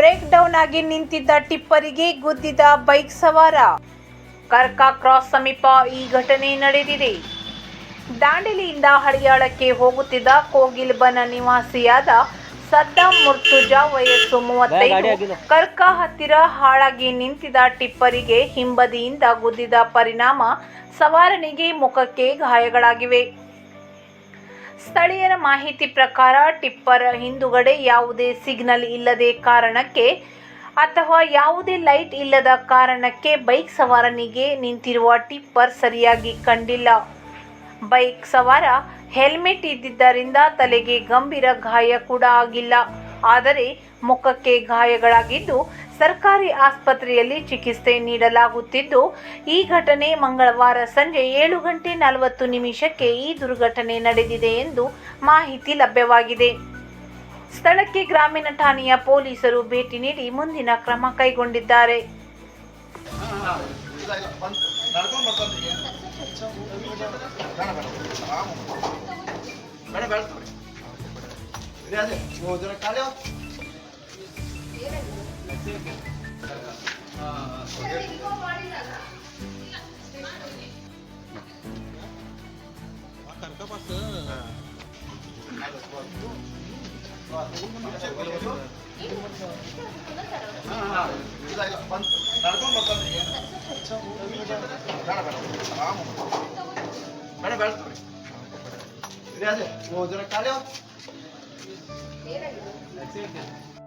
Break down ಆಗಿ ನಿಂತಿದ್ದ ಟಿಪ್ಪರಿಗೆ ಗುದ್ದಿದ bike ಸವಾರ. ಕರ್ಕ ಕ್ರಾಸ್ ಸಮೀಪ ಈ ಘಟನೆ ನಡೆದಿದೆ. ದಾಂಡೇಲಿಯಿಂದ ಹಳಿಯಾಳಕ್ಕೆ ಹೋಗುತ್ತಿದ್ದ ಕೋಗಿಲ್ಬನ ನಿವಾಸಿಯಾದ ಸದ್ದಾಂ ಮುರ್ತುಜಾ ವಯಸ್ಸು ಮೂವತ್ತೈದು. ಕರ್ಕ ಹತ್ತಿರ ಹಾಳಾಗಿ ನಿಂತಿದ್ದ ಟಿಪ್ಪರಿಗೆ ಹಿಂಬದಿಯಿಂದ ಗುದ್ದಿದ ಪರಿಣಾಮ ಸವಾರನಿಗೆ ಮುಖಕ್ಕೆ ಗಾಯಗಳಾಗಿವೆ. ಸ್ಥಳೀಯರ ಮಾಹಿತಿ ಪ್ರಕಾರ ಟಿಪ್ಪರ್ ಹಿಂದುಗಡೆ ಯಾವುದೇ ಸಿಗ್ನಲ್ ಇಲ್ಲದೆ ಕಾರಣಕ್ಕೆ ಅಥವಾ ಯಾವುದೇ ಲೈಟ್ ಇಲ್ಲದ ಕಾರಣಕ್ಕೆ ಬೈಕ್ ಸವಾರನಿಗೆ ನಿಂತಿರುವ ಟಿಪ್ಪರ್ ಸರಿಯಾಗಿ ಕಂಡಿಲ್ಲ. ಬೈಕ್ ಸವಾರ ಹೆಲ್ಮೆಟ್ ಇದ್ದಿದ್ದರಿಂದ ತಲೆಗೆ ಗಂಭೀರ ಗಾಯ ಕೂಡ ಆಗಿಲ್ಲ. ಆದರೆ ಮುಖಕ್ಕೆ ಗಾಯಗಳಾಗಿದ್ದು ಸರ್ಕಾರಿ ಆಸ್ಪತ್ರೆಯಲ್ಲಿ ಚಿಕಿತ್ಸೆ ನೀಡಲಾಗುತ್ತಿದ್ದು, ಈ ಘಟನೆ ಮಂಗಳವಾರ ಸಂಜೆ ಏಳು ಗಂಟೆ ನಲವತ್ತು ನಿಮಿಷಕ್ಕೆ ಈ ದುರ್ಘಟನೆ ನಡೆದಿದೆ ಎಂದು ಮಾಹಿತಿ ಲಭ್ಯವಾಗಿದೆ. ಸ್ಥಳಕ್ಕೆ ಗ್ರಾಮೀಣ ಠಾಣೆಯ ಪೊಲೀಸರು ಭೇಟಿ ನೀಡಿ ಮುಂದಿನ ಕ್ರಮ ಕೈಗೊಂಡಿದ್ದಾರೆ. ಬೇಡ ಬೇಡ ಬೇಡ ಬೇಡ ಆರಾಮ ಬೇಡ ಬೇಡ ತಗೋರಿ ಇದೆ ಅದೇ ನೀವು ಜರ ಖಾಲಿ ಅವ?